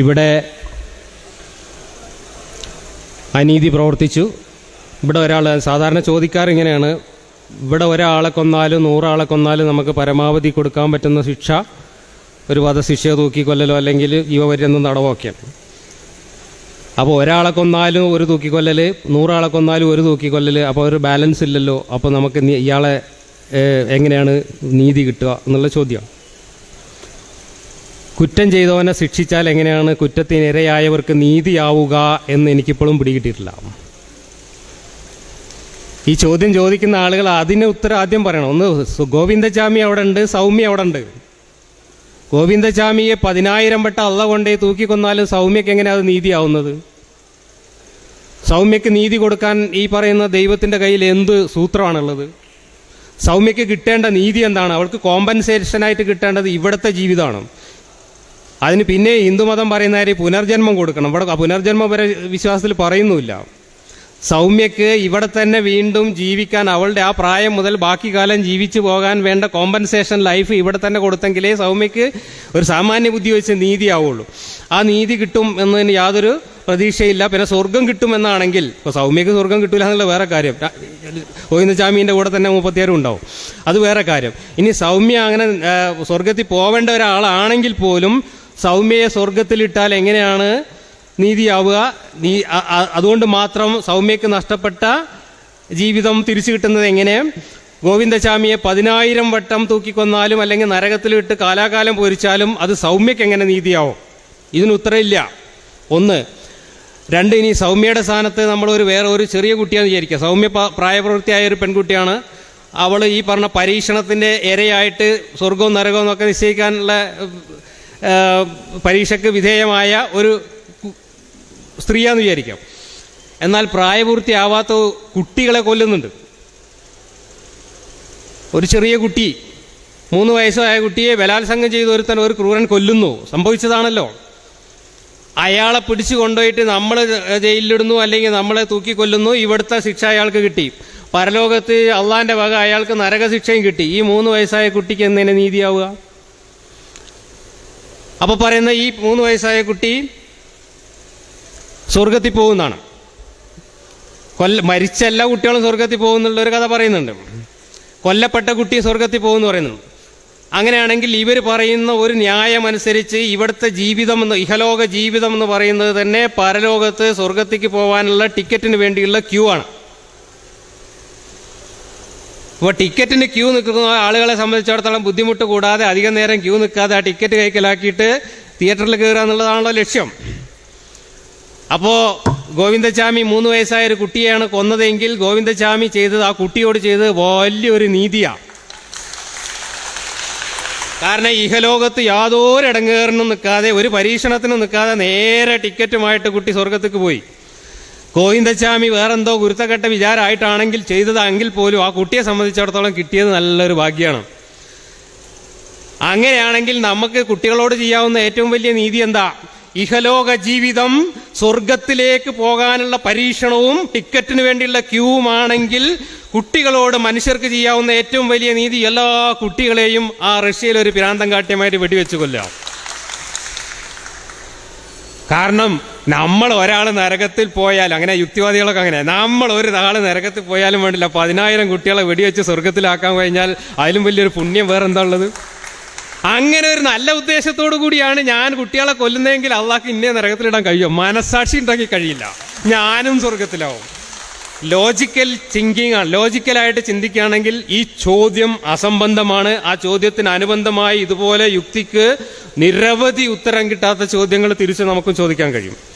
ഇവിടെ അനീതി പ്രവർത്തിച്ചു. ഇവിടെ ഒരാൾ സാധാരണ ചോദിക്കാറ് ഇങ്ങനെയാണ്. ഇവിടെ ഒരാളെ കൊന്നാലും നൂറാളെ കൊന്നാലും നമുക്ക് പരമാവധി കൊടുക്കാൻ പറ്റുന്ന ശിക്ഷ ഒരു വധശിക്ഷ തൂക്കിക്കൊല്ലലോ അല്ലെങ്കിൽ ജീവപര്യന്തം തടവൊക്കെയാണ് അപ്പോൾ ഒരാളെ കൊന്നാലും ഒരു തൂക്കിക്കൊല്ലൽ നൂറാളെ കൊന്നാലും ഒരു തൂക്കിക്കൊല്ലൽ അപ്പോൾ ഒരു ബാലൻസ് ഇല്ലല്ലോ അപ്പോൾ നമുക്ക് ഇയാളെ എങ്ങനെയാണ് നീതി കിട്ടുക എന്നുള്ള ചോദ്യം. കുറ്റം ചെയ്തവനെ ശിക്ഷിച്ചാൽ എങ്ങനെയാണ് കുറ്റത്തിനിരയായവർക്ക് നീതിയാവുക എന്ന് എനിക്കിപ്പോഴും പിടികിട്ടിയിട്ടില്ല. ഈ ചോദ്യം ചോദിക്കുന്ന ആളുകൾ അതിന് ഉത്തരം ആദ്യം പറയണം. ഒന്ന് ഗോവിന്ദചാമി അവിടെ ഉണ്ട് സൗമ്യ അവിടെ ഉണ്ട് ഗോവിന്ദചാമിയെ പതിനായിരം വട്ടം അള്ള കൊണ്ടേ തൂക്കിക്കൊന്നാലും സൗമ്യക്ക് എങ്ങനെയാണ് അത് നീതിയാവുന്നത്? സൗമ്യക്ക് നീതി കൊടുക്കാൻ ഈ പറയുന്ന ദൈവത്തിന്റെ കയ്യിൽ എന്ത് സൂത്രമാണുള്ളത്? സൗമ്യക്ക് കിട്ടേണ്ട നീതി എന്താണ്? അവൾക്ക് കോമ്പൻസേഷനായിട്ട് കിട്ടേണ്ടത് ഇവിടുത്തെ ജീവിതമാണ്. അതിന് പിന്നെ ഹിന്ദുമതം പറയുന്ന കാര്യം പുനർജന്മം കൊടുക്കണം. ഇവിടെ പുനർജന്മം വരെ വിശ്വാസത്തിൽ പറയുന്നുമില്ല. സൗമ്യക്ക് ഇവിടെ തന്നെ വീണ്ടും ജീവിക്കാൻ അവളുടെ ആ പ്രായം മുതൽ ബാക്കി കാലം ജീവിച്ചു പോകാൻ വേണ്ട കോമ്പൻസേഷൻ ലൈഫ് ഇവിടെ തന്നെ കൊടുത്തെങ്കിലേ സൗമ്യക്ക് ഒരു സാമാന്യ ബുദ്ധി വെച്ച് നീതിയാവുള്ളൂ ആ നീതി കിട്ടും എന്നതിന് യാതൊരു പ്രതീക്ഷയില്ല. പിന്നെ സ്വർഗം കിട്ടുമെന്നാണെങ്കിൽ ഇപ്പോൾ സൗമ്യക്ക് സ്വർഗം കിട്ടില്ല എന്നുള്ള വേറെ കാര്യം. ഗോവിന്ദസ്വാമീന്റെ കൂടെ തന്നെ മുപ്പത്തിയാറും ഉണ്ടാവും. അത് വേറെ കാര്യം. ഇനി സൗമ്യ അങ്ങനെ സ്വർഗത്തിൽ പോവേണ്ട ഒരാളാണെങ്കിൽ പോലും സൗമ്യയെ സ്വർഗത്തിലിട്ടാൽ എങ്ങനെയാണ് നീതിയാവുക? നീ അതുകൊണ്ട് മാത്രം സൗമ്യക്ക് നഷ്ടപ്പെട്ട ജീവിതം തിരിച്ചു കിട്ടുന്നത് എങ്ങനെ? ഗോവിന്ദസ്വാമിയെ പതിനായിരം വട്ടം തൂക്കിക്കൊന്നാലും അല്ലെങ്കിൽ നരകത്തിലിട്ട് കാലാകാലം പൊരിച്ചാലും അത് സൗമ്യക്ക് എങ്ങനെ നീതിയാവും? ഇതിന് ഉത്തരമില്ല. ഒന്ന് രണ്ട് ഇനി സൗമ്യയുടെ സ്ഥാനത്ത് നമ്മളൊരു വേറെ ഒരു ചെറിയ കുട്ടിയാന്ന് വിചാരിക്കുക. സൗമ്യ പ്രായപ്രവൃത്തിയായ ഒരു പെൺകുട്ടിയാണ്. അവൾ ഈ പറഞ്ഞ പരീക്ഷണത്തിന്റെ ഇരയായിട്ട് സ്വർഗവും നരകവും എന്നൊക്കെ നിശ്ചയിക്കാനുള്ള പരീക്ഷയ്ക്ക് വിധേയമായ ഒരു സ്ത്രീയാന്ന് വിചാരിക്കാം. എന്നാൽ പ്രായപൂർത്തിയാവാത്ത കുട്ടികളെ കൊല്ലുന്നുണ്ട്. ഒരു ചെറിയ കുട്ടി മൂന്ന് വയസ്സായ കുട്ടിയെ ബലാത്സംഗം ചെയ്ത് ഒരുത്തൻ ഒരു ക്രൂരൻ കൊല്ലുന്നു. സംഭവിച്ചതാണല്ലോ. അയാളെ പിടിച്ചു കൊണ്ടുപോയിട്ട് നമ്മൾ ജയിലിലിടുന്നു അല്ലെങ്കിൽ നമ്മളെ തൂക്കിക്കൊല്ലുന്നു ഇവിടുത്തെ ശിക്ഷ അയാൾക്ക് കിട്ടി. പരലോകത്ത് അള്ളാന്റെ വക അയാൾക്ക് നരകശിക്ഷയും കിട്ടി. ഈ മൂന്ന് വയസ്സായ കുട്ടിക്ക് എന്തിനെ നീതിയാവുക? അപ്പൊ പറയുന്ന ഈ മൂന്ന് വയസ്സായ കുട്ടി സ്വർഗത്തിൽ പോകുന്നതാണ്. കൊല്ല മരിച്ച എല്ലാ കുട്ടികളും സ്വർഗത്തിൽ പോകുന്നുള്ള ഒരു കഥ പറയുന്നുണ്ട്. കൊല്ലപ്പെട്ട കുട്ടി സ്വർഗത്തിൽ പോകുമെന്ന് പറയുന്നുണ്ട്. അങ്ങനെയാണെങ്കിൽ ഇവർ പറയുന്ന ഒരു ന്യായം അനുസരിച്ച് ഇവിടുത്തെ ജീവിതം എന്ന് ഇഹലോക ജീവിതം എന്ന് പറയുന്നത് തന്നെ പരലോകത്ത് സ്വർഗത്തേക്ക് പോകാനുള്ള ടിക്കറ്റിന് വേണ്ടിയുള്ള ക്യൂ ആണ്. അപ്പോൾ ടിക്കറ്റിന് ക്യൂ നിൽക്കുന്ന ആളുകളെ സംബന്ധിച്ചിടത്തോളം ബുദ്ധിമുട്ട് കൂടാതെ അധികം നേരം ക്യൂ നിൽക്കാതെ ആ ടിക്കറ്റ് കൈക്കലാക്കിയിട്ട് തിയേറ്ററിൽ കയറുക എന്നുള്ളതാണല്ലോ ലക്ഷ്യം. അപ്പോൾ ഗോവിന്ദചാമി മൂന്ന് വയസ്സായ ഒരു കുട്ടിയെയാണ് കൊന്നതെങ്കിൽ ഗോവിന്ദചാമി ചെയ്തത് ആ കുട്ടിയോട് ചെയ്തത് വലിയൊരു നീതിയാണ് കാരണം ഇഹലോകത്ത് യാതൊരു ഇടങ്ങേറിനും നിൽക്കാതെ ഒരു പരീക്ഷണത്തിനും നിൽക്കാതെ നേരെ ടിക്കറ്റുമായിട്ട് കുട്ടി സ്വർഗത്തേക്ക് പോയി. ഗോവിന്ദച്ചാമി വേറെന്തോ ഗുരുത്തക്കെട്ട വിചാരമായിട്ടാണെങ്കിൽ ചെയ്തതെങ്കിൽ പോലും ആ കുട്ടിയെ സംബന്ധിച്ചിടത്തോളം കിട്ടിയത് നല്ലൊരു ഭാഗ്യമാണ് അങ്ങനെയാണെങ്കിൽ നമുക്ക് കുട്ടികളോട് ചെയ്യാവുന്ന ഏറ്റവും വലിയ നീതി എന്താ? ഇഹലോക ജീവിതം സ്വർഗത്തിലേക്ക് പോകാനുള്ള പരീക്ഷണവും ടിക്കറ്റിന് വേണ്ടിയുള്ള ക്യൂവുമാണെങ്കിൽ കുട്ടികളോട് മനുഷ്യർക്ക് ചെയ്യാവുന്ന ഏറ്റവും വലിയ നീതി എല്ലാ കുട്ടികളെയും ആ റഷ്യയിൽ ഒരു പിരാന്തം കാട്ടിയമായിട്ട് വെടിവെച്ച് കൊല്ലാം കാരണം നമ്മൾ ഒരാൾ നരകത്തിൽ പോയാൽ അങ്ങനെ യുക്തിവാദികളൊക്കെ അങ്ങനെ. നമ്മൾ ഒരു ആൾ നരകത്തിൽ പോയാലും വേണ്ടില്ല. പതിനായിരം കുട്ടികളെ വെടിവെച്ച് സ്വർഗത്തിലാക്കാൻ കഴിഞ്ഞാൽ അതിലും വലിയൊരു പുണ്യം വേറെ എന്താ ഉള്ളത്? അങ്ങനെ ഒരു നല്ല ഉദ്ദേശത്തോടു കൂടിയാണ് ഞാൻ കുട്ടികളെ കൊല്ലുന്നതെങ്കിൽ അള്ളാഹ്ക്ക് ഇന്നേ നരകത്തിലിടാൻ കഴിയും? മനസാക്ഷി ഉണ്ടാക്കി കഴിയില്ല. ഞാനും സ്വർഗത്തിലാവും ലോജിക്കൽ തിങ്കിങ് ആണ്. ലോജിക്കലായിട്ട് ചിന്തിക്കുകയാണെങ്കിൽ ഈ ചോദ്യം അസംബന്ധമാണ്. ആ ചോദ്യത്തിന് അനുബന്ധമായി ഇതുപോലെ യുക്തിക്ക് നിരവധി ഉത്തരം കിട്ടാത്ത ചോദ്യങ്ങൾ തിരിച്ച് നമുക്കും ചോദിക്കാൻ കഴിയും.